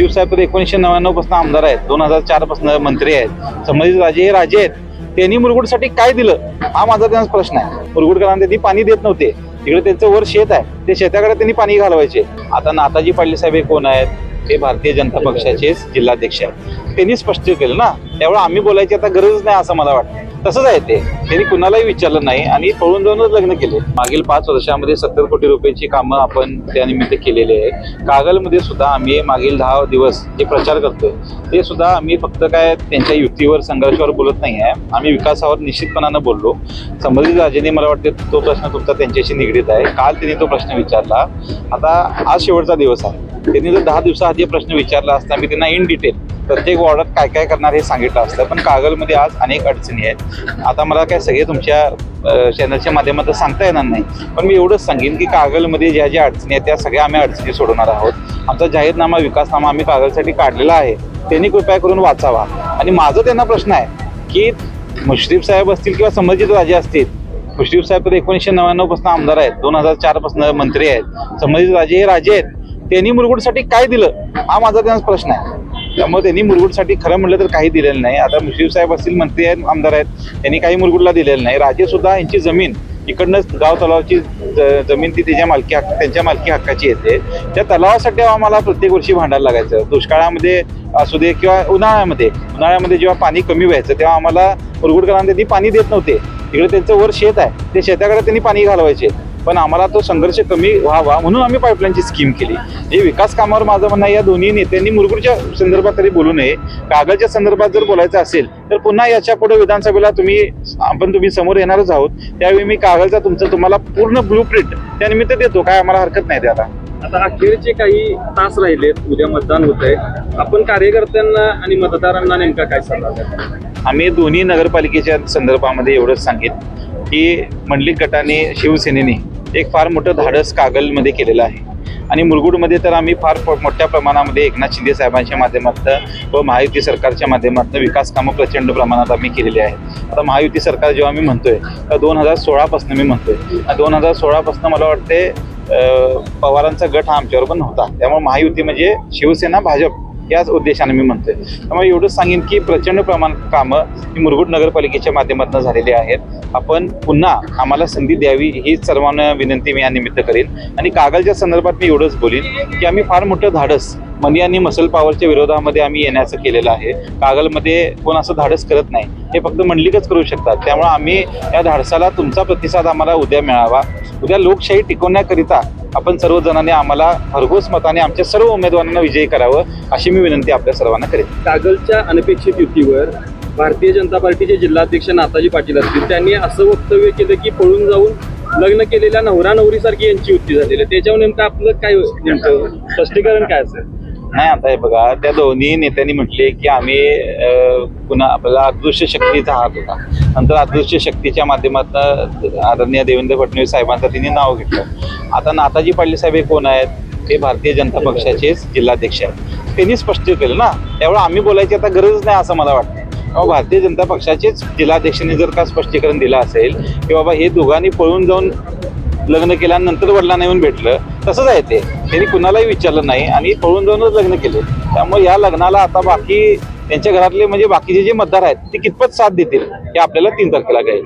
शिवसाहेब साहेब एकोणीसशे नव्याण्णवपासून आमदार आहेत. दोन हजार चारपासून मंत्री आहेत. संबंधित राजे हे राजे आहेत. त्यांनी मुरगुडसाठी काय दिलं? हा माझा त्यांचा प्रश्न आहे. मुरगुडकरांना त्यांनी पाणी देत नव्हते. तिकडे त्यांचं वर शेत आहे. ते शेताकडे त्यांनी पाणी घालवायचे. आता नाताजी पाटील साहेब हे कोण आहेत? ते भारतीय जनता पक्षाचे जिल्हाध्यक्ष आहेत. त्यांनी स्पष्ट केलं ना. त्यामुळे आम्ही बोलायची आता गरज नाही असं मला वाटतं. तसंच आहे ते. त्यांनी कुणालाही विचारलं नाही आणि पळून जाऊनच लग्न केले. मागील पाच वर्षामध्ये सत्तर कोटी रुपयाची कामं आपण त्यानिमित्त केलेली आहे. कागलमध्ये सुद्धा आम्ही मागील दहा दिवस जे प्रचार करतोय ते सुद्धा आम्ही फक्त काय त्यांच्या युतीवर संघर्षावर बोलत नाही आहे. आम्ही विकासावर निश्चितपणानं बोललो. संबंधित राजेने मला वाटते तो प्रश्न तुमचा त्यांच्याशी निगडीत आहे. काल त्यांनी तो प्रश्न विचारला. आता आज शेवटचा दिवस आहे. त्यांनी जर दहा दिवसाआधी प्रश्न विचारला असता मी त्यांना इन डिटेल प्रत्येक वॉर्डात काय काय करणार हे सांगितलं असतं पण कागलमध्ये आज अनेक अडचणी आहेत. आता मला काय सगळे तुमच्या चॅनलच्या माध्यमातून सांगता येणार नाही पण मी एवढंच सांगेन की कागलमध्ये ज्या ज्या अडचणी आहेत त्या सगळ्या आम्ही अडचणी सोडवणार आहोत. आमचा जाहीरनामा विकासनामा आम्ही कागलसाठी काढलेला आहे. त्यांनी कृपया करून वाचावा. आणि माझं त्यांना प्रश्न आहे की मुश्रीफ साहेब असतील किंवा संबंधित राजे असतील मुश्रीफ साहेब तर एकोणीसशे नव्याण्णवपासून आमदार आहेत दोन हजार चारपासून मंत्री आहेत. संबंधित राजे हे राजे आहेत. त्यांनी मुलगुडसाठी काय दिलं? हा माझा त्यांचा प्रश्न आहे. त्यामुळे त्यांनी मुरगुडसाठी खरं म्हटलं तर काही दिलेलं नाही. आता शिवसाहेब असतील मंत्री आहेत आमदार आहेत त्यांनी काही मुरगुडला दिलेलं नाही. राजे सुद्धा यांची जमीन इकडनं गाव तलावाची ज- जमीन ती त्याच्या मालकी हक्क त्यांच्या मालकी हक्काची येते. त्या तलावासाठी आम्हाला प्रत्येक वर्षी भांडायला लागायचं. दुष्काळामध्ये असू दे किंवा उन्हाळ्यामध्ये उन्हाळ्यामध्ये जेव्हा पाणी कमी व्हायचं तेव्हा आम्हाला मुरगुडकरांना त्यांनी पाणी देत नव्हते. तिकडे त्यांचं वर शेत आहे. ते शेताकडे त्यांनी पाणी घालवायचे. पण आम्हाला तो संघर्ष कमी व्हावा म्हणून आम्ही पाईपलाईनची स्कीम केली. हे विकास कामावर माझं म्हणणं आहे, या दोन्ही नेत्यांनी मुरगुडच्या संदर्भात तरी बोलू नये. कागलच्या संदर्भात जर बोलायचं असेल तर पुन्हा याच्यापुढे विधानसभेला तुम्ही आपण तुम्ही समोर येणारच आहोत. त्यावेळी मी कागलचा तुमचं तुम्हाला पूर्ण ब्लू प्रिंट त्यानिमित्त देतो. काय आम्हाला हरकत नाही ते आता आता अखेरचे काही तास राहिलेत उद्या मतदान होत आहे आपण कार्यकर्त्यांना आणि मतदारांना नेमका काय सल्ला द्याल? आम्ही दोन्ही नगरपालिकेच्या संदर्भामध्ये एवढंच सांगेन की मंडलिक गटाने शिवसेनेने एक फार मोठं धाडस कागलमध्ये केलेलं आहे. आणि मुरगुडमध्ये तर आम्ही फार मोठ्या प्रमाणामध्ये एकनाथ शिंदे साहेबांच्या माध्यमातून व महायुती सरकारच्या माध्यमातून विकास कामं प्रचंड प्रमाणात आम्ही केलेली आहेत. आता महायुती सरकार जेव्हा मी म्हणतोय तर दोन हजार सोळापासून मी म्हणतोय. दोन हजार सोळापासून मला वाटते पवारांचा गट हा आमच्यावर पण नव्हता. त्यामुळे महायुती म्हणजे शिवसेना भाजप याच उद्देशाने मी म्हणतोय. त्यामुळे एवढंच सांगेन की प्रचंड प्रमाणात कामं ही मुरगुड नगरपालिकेच्या माध्यमातून झालेली आहेत. आपण पुन्हा आम्हाला संधी द्यावी ही सर्वांना विनंती मी या निमित्त करेन. आणि कागलच्या संदर्भात मी एवढंच बोलीन की आम्ही फार मोठं धाडस मनी आणि मसल पॉवरच्या विरोधामध्ये आम्ही येण्याचं केलेलं आहे. कागलमध्ये कोण असं धाडस करत नाही हे फक्त मंडलिकच करू शकतात. त्यामुळे आम्ही या धाडसाला तुमचा प्रतिसाद आम्हाला उद्या मिळावा. उद्या लोकशाही टिकवण्याकरिता आपण सर्वजणांनी आम्हाला भरघोस मताने आमच्या सर्व उमेदवारांना विजयी करावं अशी मी विनंती आपल्या सर्वांना करेन. कागलच्या अनपेक्षित युतीवर भारतीय जनता पार्टीचे जिल्हाध्यक्ष नाताजी पाटील असतील. त्यांनी असं वक्तव्य केलं की पळून जाऊन लग्न केलेल्या नवरा नवरीसारखी यांची युती झालेली आहे. त्याच्यावर नेमकं आपलं काय नेमकं स्पष्टीकरण काय असेल? नाही आता हे बघा त्या दोन्ही नेत्यांनी म्हटले की आम्ही पुन्हा आपल्याला अदृश्य शक्तीचा हात होता. नंतर अदृश्य शक्तीच्या माध्यमातून आदरणीय देवेंद्र फडणवीस साहेबांचं तिने नाव घेतलं. आता नाताजी पाटील साहेब हे कोण आहेत? ते भारतीय जनता पक्षाचे जिल्हाध्यक्ष आहेत. त्यांनी स्पष्ट केलं ना त्यामुळे आम्ही बोलायची आता गरज नाही असं मला वाटतं. भारतीय जनता पक्षाचेच जिल्हाध्यक्षांनी जर का स्पष्टीकरण दिलं असेल की बाबा हे दोघांनी पळून जाऊन लग्न केल्यानंतर वडिलांना येऊन भेटलं तसंच आहे ते. त्यांनी कुणालाही विचारलं नाही आणि पळून जाऊनच लग्न केले. त्यामुळे या लग्नाला आता बाकी त्यांच्या घरातले म्हणजे बाकीचे जे मतदार आहेत ते कितपत साथ देतील हे आपल्याला तीन तारखेला कळेल.